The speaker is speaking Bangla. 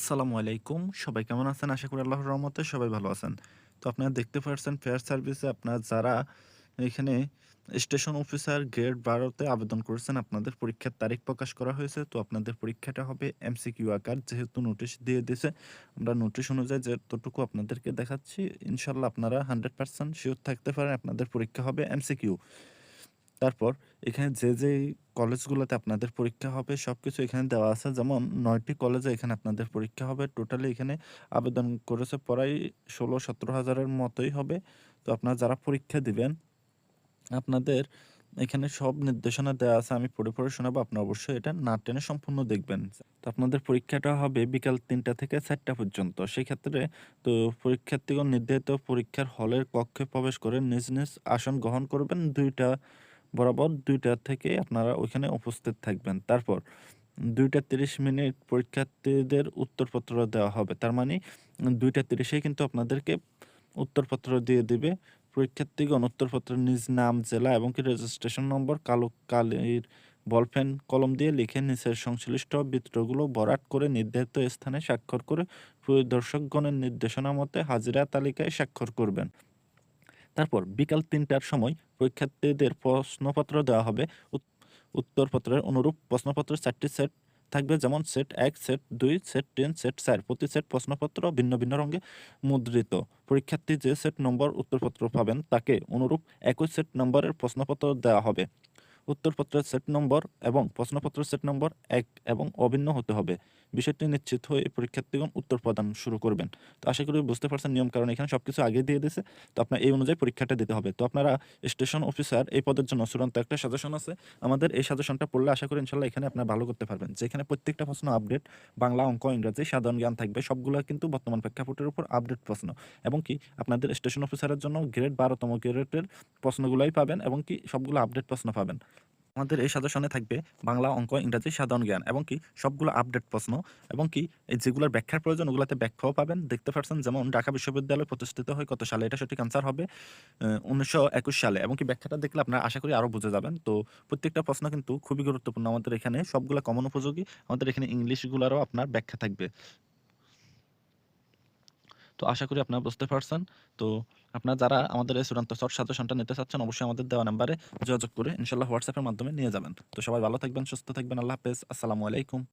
আসসালামু আলাইকুম। সবাই কেমন আছেন? আশা করি আল্লাহর রহমতে সবাই ভালো আছেন। তো আপনারা দেখতে পাচ্ছেন ফেয়ার সার্ভিসে আপনারা যারা এখানে স্টেশন অফিসার গ্রেড বারোতে আবেদন করেছেন, আপনাদের পরীক্ষার তারিখ প্রকাশ করা হয়েছে। তো আপনাদের পরীক্ষাটা হবে এমসিকিউ আকার, যেহেতু নোটিশ দিয়ে দিয়েছে। আমরা নোটিশ অনুযায়ী যতটুকু আপনাদেরকে দেখাচ্ছি ইনশাল্লাহ আপনারা হান্ড্রেড পার্সেন্ট শিওর থাকতে পারেন, আপনাদের পরীক্ষা হবে এমসিকিউ। তারপর এখানে যে যে কলেজগুলোতে আপনাদের পরীক্ষা হবে সব কিছু এখানে দেওয়া আছে। যেমন নয়টি কলেজে এখানে আপনাদের পরীক্ষা হবে। টোটালি এখানে আবেদন করেছে প্রায় ষোলো সতেরো হাজারের মতোই হবে। তো আপনারা যারা পরীক্ষা দিবেন, আপনাদের এখানে সব নির্দেশনা দেওয়া আছে। আমি পড়ে পড়ে শোনাবো আপনি অবশ্যই এটা না টেনে সম্পূর্ণ দেখবেন। তো আপনাদের পরীক্ষাটা হবে বিকাল তিনটা থেকে চারটা পর্যন্ত। সেই ক্ষেত্রে তো পরীক্ষার্থীগণ নির্ধারিত পরীক্ষার হলের কক্ষে প্রবেশ করে নিজ নিজ আসন গ্রহণ করবেন। দুইটা বরাবর দুইটা থেকে আপনারা ওইখানে উপস্থিত থাকবেন। তারপর দুইটা তিরিশ মিনিট পরীক্ষার্থীদের উত্তরপত্র দেওয়া হবে। তার মানে দুইটা তিরিশে কিন্তু আপনাদেরকে উত্তরপত্র দিয়ে দিবে। পরীক্ষার্থীগণ উত্তরপত্র নিজ নাম, জেলা এবং কি রেজিস্ট্রেশন নম্বর কালো কালির বলপেন কলম দিয়ে লিখে নিচের সংশ্লিষ্ট বিত্রগুলো বরাট করে নির্ধারিত স্থানে স্বাক্ষর করে পরিদর্শকগণের নির্দেশনা মতে হাজিরা তালিকায় স্বাক্ষর করবেন। তারপর বিকাল তিনটার সময় পরীক্ষার্থীদের প্রশ্নপত্র দেওয়া হবে। উত্তরপত্রের অনুরূপ প্রশ্নপত্রের চারটি সেট থাকবে, যেমন সেট এক, সেট দুই, সেট তিন, সেট চার। প্রতি সেট প্রশ্নপত্র ভিন্ন ভিন্ন রঙে মুদ্রিত। পরীক্ষার্থী যে সেট নম্বর উত্তরপত্র পাবেন, তাকে অনুরূপ একই সেট নম্বরের প্রশ্নপত্র দেওয়া হবে। উত্তরপত্রের সেট নম্বর এবং প্রশ্নপত্রের সেট নম্বর এক এবং অভিন্ন হতে হবে। বিষয়টি নিশ্চিত হয়ে পরীক্ষার্থীগণ উত্তর প্রদান শুরু করবেন। তো আশা করি বুঝতে পারছেন নিয়ম, কারণ এখানে সব কিছু আগে দিয়ে দিয়েছে। তো আপনার এই অনুযায়ী পরীক্ষাটা দিতে হবে। তো আপনারা স্টেশন অফিসার, এই পদের জন্য চূড়ান্ত একটা সাজেশন আছে। আমাদের এই সাজেশনটা পড়লে আশা করি ইনশাল্লাহ এখানে আপনারা ভালো করতে পারবেন। যেখানে প্রত্যেকটা প্রশ্ন আপডেট, বাংলা, অঙ্ক, ইংরাজি, সাধারণ জ্ঞান থাকবে, সবগুলো কিন্তু বর্তমান প্রেক্ষাপটের উপর আপডেট প্রশ্ন। এবং কি আপনাদের স্টেশন অফিসারের জন্য গ্রেড বারোতম গ্রেডের প্রশ্নগুলোই পাবেন এবং কি সবগুলো আপডেট প্রশ্ন পাবেন। আমাদের এই সাজেশনে থাকবে বাংলা অঙ্ক, ইংরাজি, সাধারণ জ্ঞান এবং কি সবগুলো আপডেট প্রশ্ন এবং কি এই যেগুলোর ব্যাখ্যার প্রয়োজন ওগুলোতে ব্যাখ্যাও পাবেন। দেখতে পাচ্ছেন যেমন ঢাকা বিশ্ববিদ্যালয় প্রতিষ্ঠিত হয় কত সালে? এটা সঠিক আনসার হবে উনিশশো একুশ সালে এবং কি ব্যাখ্যাটা দেখলে আপনারা আশা করি আরও বুঝে যাবেন। তো প্রত্যেকটা প্রশ্ন কিন্তু খুবই গুরুত্বপূর্ণ। আমাদের এখানে সবগুলো কমন উপযোগী। আমাদের এখানে ইংলিশগুলোরও আপনার ব্যাখ্যা থাকবে। তো আশা করি আপনারা বুঝতে পারছেন। তো আপনারা যারা আমাদের এই চূড়ান্ত শর্ট সাজেশনটা নিতে চাচ্ছেন, অবশ্যই আমাদের দেওয়া নাম্বারে যোগাযোগ করে ইনশাল্লাহ হোয়াটসঅ্যাপের মাধ্যমে নিয়ে যাবেন। তো সবাই ভালো থাকবেন, সুস্থ থাকবেন, আল্লাহ হাফেজ। আসসালামু আলাইকুম।